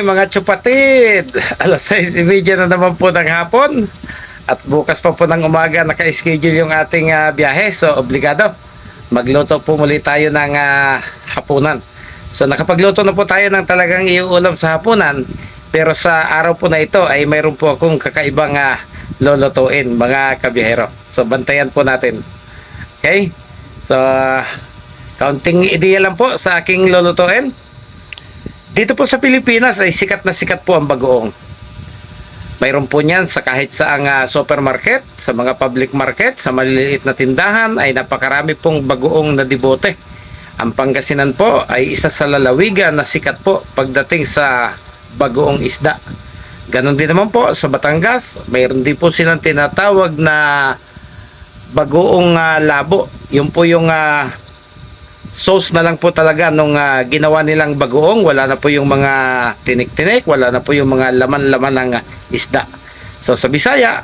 Mga chupatid. Alas 6.30 na naman po ng hapon. At bukas pa po ng umaga naka-schedule yung ating ah, biyahe. So, obligado. Magluto po muli tayo ng ah, hapunan. So, nakapagluto na po tayo ng talagang iuulam sa hapunan. Pero sa araw po na ito ay mayroon po akong kakaibang ah, lolotuin, mga kabiyahero. So, bantayan po natin. Okay? So, kaunting ideya lang po sa aking lulutuin. Dito po sa Pilipinas ay sikat na sikat po ang bagoong. Mayroon po niyan sa kahit saang ah, supermarket, sa mga public market, sa maliliit na tindahan ay napakarami pong bagoong na dibote. Ang Pangasinan po ay isa sa lalawigan na sikat po pagdating sa bagoong isda. Ganon din naman po sa Batangas, mayroon din po silang tinatawag na bagoong ah, labo. Yun po yung ah, sauce na lang po talaga nung ah, ginawa nilang bagoong. Wala na po yung mga tinik-tinik, wala na po yung mga laman-laman ng ah, isda. So sa Bisaya,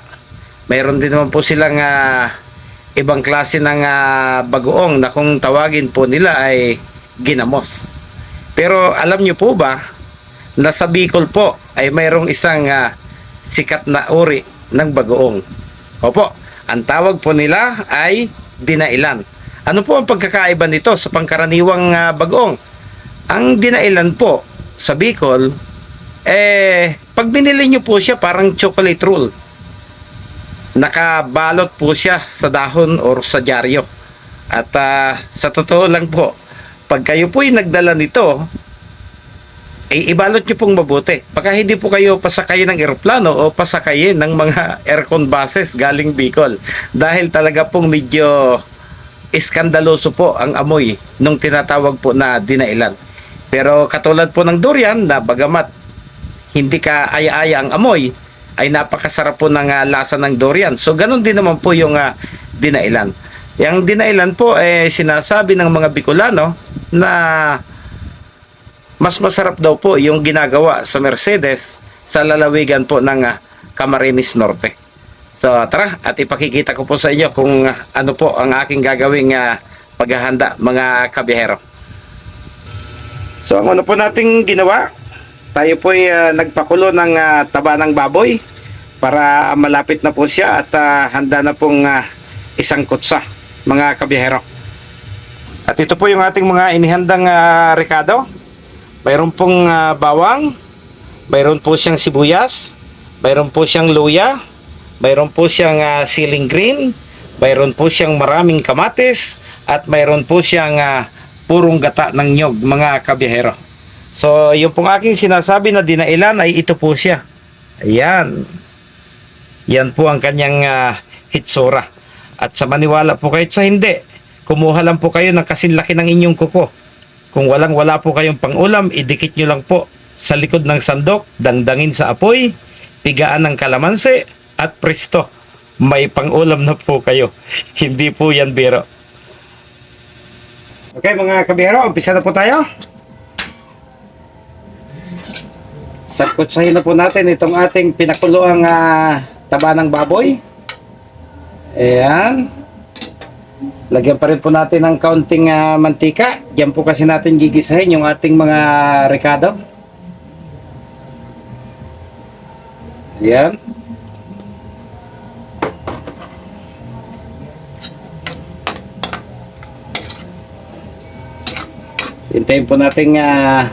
mayroon din naman po silang ah, ibang klase ng ah, bagoong na kung tawagin po nila ay ginamos. Pero alam nyo po ba na sa Bicol po ay mayroong isang ah, sikat na uri ng bagoong. Opo, ang tawag po nila ay dinailan. Ano po ang pagkakaiba nito sa pangkaraniwang ah, bagoong? Ang dinailan po sa Bicol, eh, pag binili nyo po siya parang chocolate roll. Nakabalot po siya sa dahon or sa dyaryo. At ah, sa totoo lang po, pag kayo po ay nagdala nito, eh, ibalot nyo pong mabuti. Baka hindi po kayo pasakayin ng eroplano o pasakayin ng mga aircon buses galing Bicol. Dahil talaga pong medyo iskandaloso po ang amoy nung tinatawag po na dinailan. Pero katulad po ng durian na bagamat hindi ka aya-aya ang amoy, ay napakasarap po ng ah, lasa ng durian. So ganun din naman po yung ah, dinailan. Yung dinailan po eh sinasabi ng mga Bicolano na mas masarap daw po yung ginagawa sa Mercedes sa lalawigan po ng ah, Camarines Norte. So tara at ipakikita ko po sa inyo kung ah, ano po ang aking gagawing ah, paghahanda mga kabihero. So ang ano po nating ginawa, tayo po ay ah, nagpakulo ng ah, taba ng baboy para malapit na po siya at ah, handa na pong ah, isang kutsa mga kabihero. At ito po yung ating mga inihandang ah, rekado. Mayroon pong ah, bawang, mayroon po siyang sibuyas, mayroon po siyang luya, mayroon po siyang ah, siling green, mayroon po siyang maraming kamatis, at mayroon po siyang ah, purong gata ng nyog, mga kabiyahero. So, yung pong aking sinasabi na dinailan ay ito po siya. Ayan. Yan po ang kanyang ah, hitsura. At sa maniwala po kayo sa hindi, kumuha lang po kayo ng kasinlaki ng inyong kuko. Kung walang wala po kayong pangulam, idikit nyo lang po sa likod ng sandok, dangdangin sa apoy, pigaan ng kalamansi, at presto, may pangulam na po kayo. Hindi po yan biro. Okay mga kabiro, umpisa na po tayo. Sakutsahin na po natin itong ating pinakuluang ah, taba ng baboy. Ayan. Lagyan pa rin po natin ng kaunting ah, mantika. Diyan po kasi natin gigisahin yung ating mga rekado. Ayan. Hintayin po natin ah,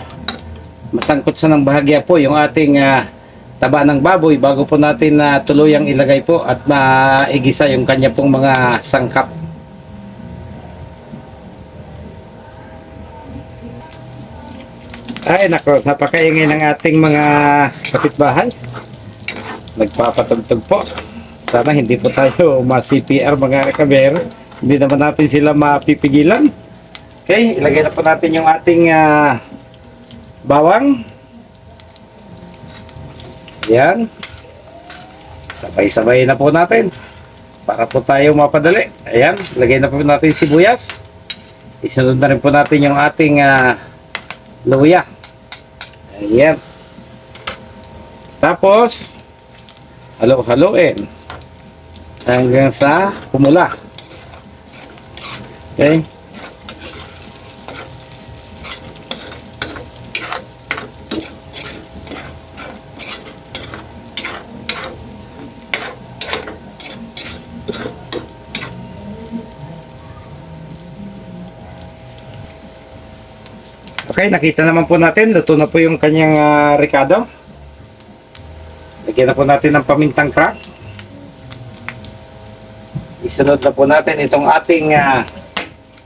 masangkot sa ng bahagya po yung ating ah, taba ng baboy bago po natin na tuluyang ilagay po at maigisa yung kanya pong mga sangkap. Ay nako, napakaingay ng ating mga kapitbahay. Nagpapatugtog po. Sana hindi po tayo ma-CPR mga kabero. Hindi naman natin sila mapipigilan. Okay, ilagay na po natin yung ating ah, bawang. Yan. Sabay-sabay na po natin. Para po tayo mapadali. Ayan, ilagay na po natin sibuyas. Isunod na rin po natin yung ating ah, luya. Ayan. Tapos, halo-haloin. Hanggang sa pumula. Okay. Okay, nakita naman po natin. Luto na po yung kanyang ah, ricado. Lagyan na po natin ng pamintang crack. Isunod na po natin itong ating ah,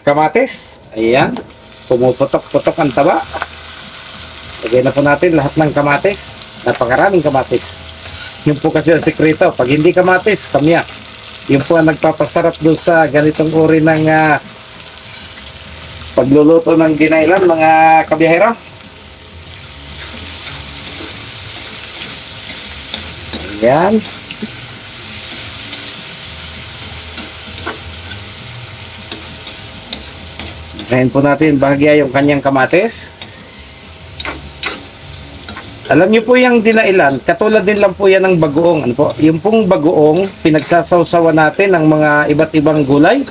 kamatis. Ayan. Pumuputok-putok ang taba. Lagyan na po natin lahat ng kamatis. Napakaraming kamatis. Yun po kasi ang sekreto. Pag hindi kamatis, kamyas. Yun po ang nagpapasarap doon sa ganitong uri ng ah, pagluluto ng ginailan mga kabiyahero. Ayan. Ngayon po natin bahagya yung kanyang kamatis. Alam niyo po yung dinailan, katulad din lang po yan ng bagoong. Ano po? Yung pong bagoong, pinagsasawsawan natin ng mga iba't ibang gulay.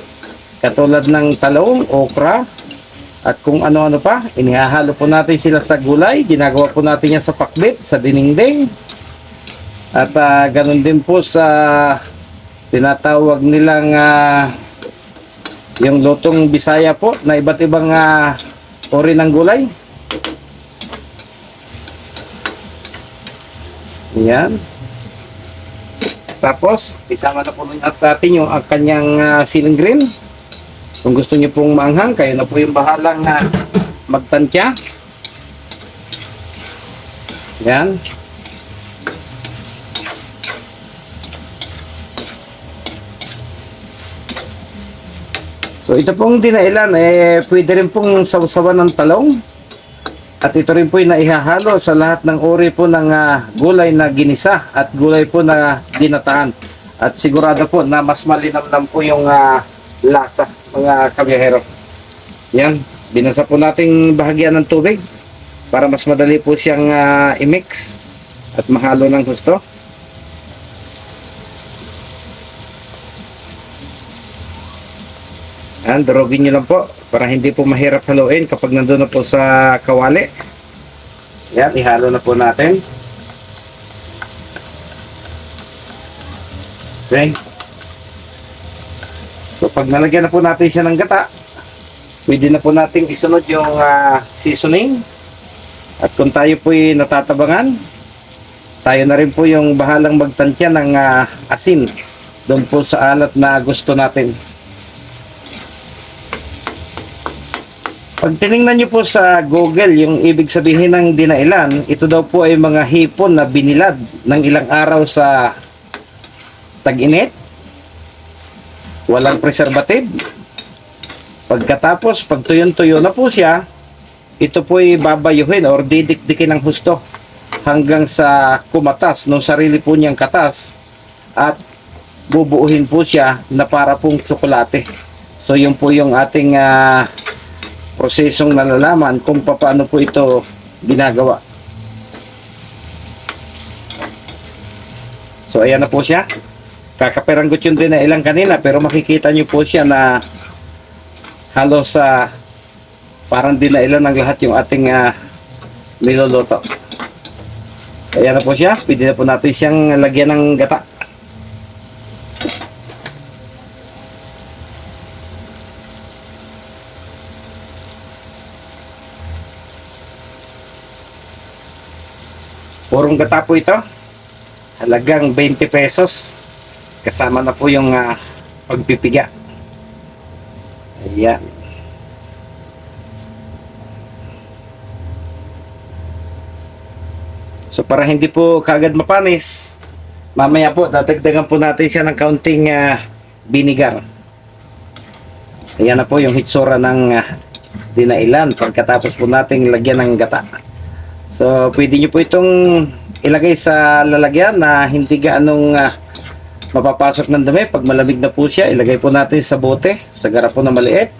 Katulad ng talong, okra, at kung ano-ano pa. Inihahalo po natin sila sa gulay. Ginagawa po natin yan sa pakbit, sa diningding. At ah, ganun din po sa tinatawag nilang ah, yung lutong bisaya po na iba't ibang ah, uri ng gulay. Yan. Tapos, isama na po at natin yung ang kanyang ah, siling green. Kung gusto niyo pong maanghang, kayo na po yung bahalang na magtansya. Yan. So ito pong dinailan, eh, pwede rin pong sausawan ng talong. At ito rin po yung naihahalo sa lahat ng uri po ng ah, gulay na ginisa at gulay po na ginataan. At sigurado po na mas malinamnam po yung ah, lasa mga kabiyahero. Yan, binasa po nating bahagyan ng tubig para mas madali po siyang ah, i-mix at mahalo ng gusto. Yan, durugin nyo lang po para hindi po mahirap haluin kapag nandun na po sa kawali. Yan, ihalo na po natin. Okay. Pag nalagyan na po natin siya ng gata, pwede na po natin isunod yung ah, seasoning. At kung tayo po'y natatabangan, tayo na rin po yung bahalang magtansya ng ah, asin doon po sa alat na gusto natin. Pag tiningnan nyo po sa Google, yung ibig sabihin ng dinailan, ito daw po ay mga hipon na binilad ng ilang araw sa tag-init. Walang preservative. Pagkatapos, pag tuyon-tuyo na po siya, ito po ay babayuhin or didikdikin ng husto hanggang sa kumatas ng sarili po niyang katas at bubuuhin po siya na para pong tsokolate. So yun po yung ating ah, prosesong nalalaman kung paano po ito ginagawa. So ayan na po siya. Kakaperanggot yun din na ilang kanina pero makikita nyo po siya na halos sa parang din na ilan ng lahat yung ating uh, niluluto. Ayan na po siya. Pwede na po natin siyang lagyan ng gata. Purong gata po ito. Halagang 20 pesos. Kasama na po yung ah, pagpipiga. Ayan. So para hindi po kagad mapanis, mamaya po dadagdagan po natin siya ng kaunting ah, vinegar. Ayan na po yung hitsura ng ah, dinailan pagkatapos po nating lagyan ng gata. So, pwede nyo po itong ilagay sa lalagyan na hindi gaanong ah, mapapasok ng dumi. Pag malamig na po siya, ilagay po natin sa bote, sa garapon na maliit.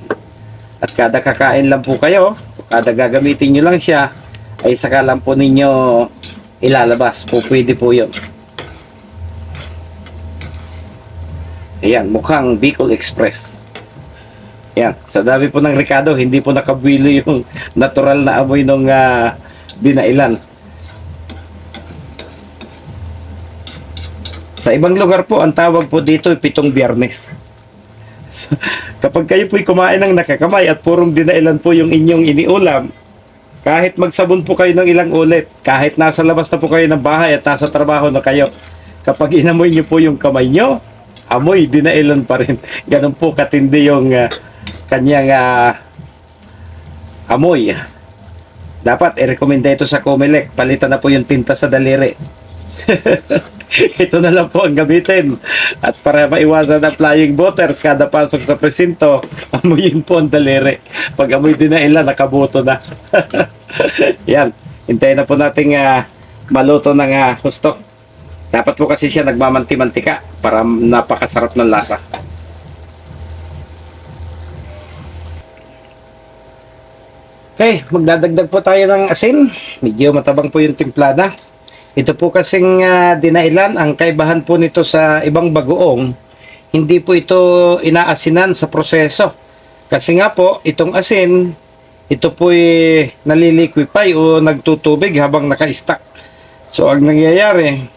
At kada kakain lang po kayo, kada gagamitin nyo lang siya, ay saka lang po ninyo ilalabas. Po, pwede po yun. Ayan, mukhang Bicol Express. Ayan, sa dami po ng Ricardo, hindi po nakabilo yung natural na amoy ng ah, dinailan. Sa ibang lugar po, ang tawag po dito ay pitong biyernes. Kapag kayo po'y kumain ng nakakamay at purong dinailan po yung inyong iniulam, Kahit magsabon po kayo ng ilang ulit, kahit nasa labas na po kayo ng bahay at nasa trabaho na kayo, kapag inamoy niyo po yung kamay niyo, amoy dinailan pa rin. Ganun po katindi yung ah, kanyang ah, amoy. Dapat i-recommenda ito sa Comelec. Palitan na po yung tinta sa daliri. ito na lang po ang gamitin. At para maiwasan ang flying waters kada pasok sa presinto, amuyin po ang daliri. Pag amoy din na ilan, nakabuto na. Yan. Hintayin na po nating ah, maluto ng ah, husto. Dapat po kasi siya nagmamanti-mantika para napakasarap ng lasa. Okay, magdadagdag po tayo ng asin. Medyo matabang po yung timplada. Ito po kasing ah, dinailan, ang kaibahan po nito sa ibang bagoong, hindi po ito inaasinan sa proseso. Kasi nga po, itong asin, ito po naliliquify o nagtutubig habang naka-stack. So, ang nangyayari,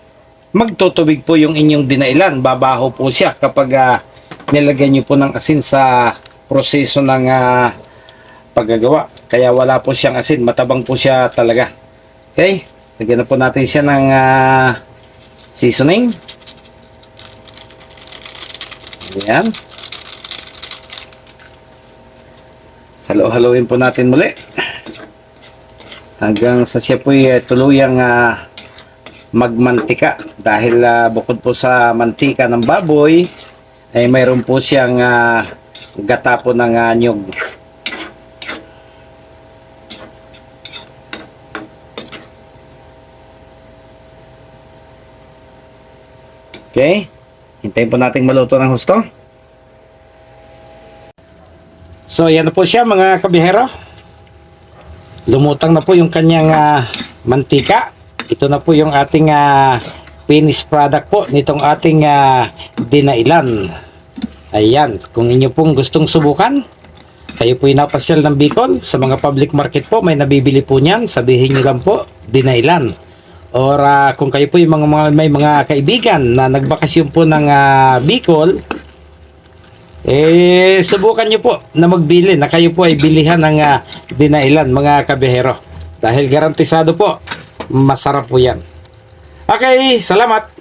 magtutubig po yung inyong dinailan. Babaho po siya kapag ah, nilagyan nyo po ng asin sa proseso ng ah, paggagawa. Kaya wala po siyang asin. Matabang po siya talaga. Okay? Lagyan na po natin siya ng ah, seasoning. Ayan. Halo-haloin po natin muli. Hanggang sa siya po tuluyang ah, magmantika. Dahil ah, bukod po sa mantika ng baboy, ay mayroon po siyang ah, gata po ng ah, nyog. Okay. Hintayin po nating maluto ng husto. So, yan na po siya mga kabihero. Lumutang na po yung kanyang ah, mantika. Ito na po yung ating ah, finished product po nitong ating ah, dinailan. Ayan, kung inyo pong gustong subukan, kayo po napasyal ng Bicol, sa mga public market po, may nabibili po niyan, sabihin nyo lang po, dinailan. Or ah, kung kayo po yung mga, mga may mga kaibigan na nagbakasyon po ng ah, Bicol, eh subukan nyo po na magbili na kayo po ay bilihan ng ah, dinailan mga kabehero. Dahil garantisado po, masarap po yan. Okay, salamat.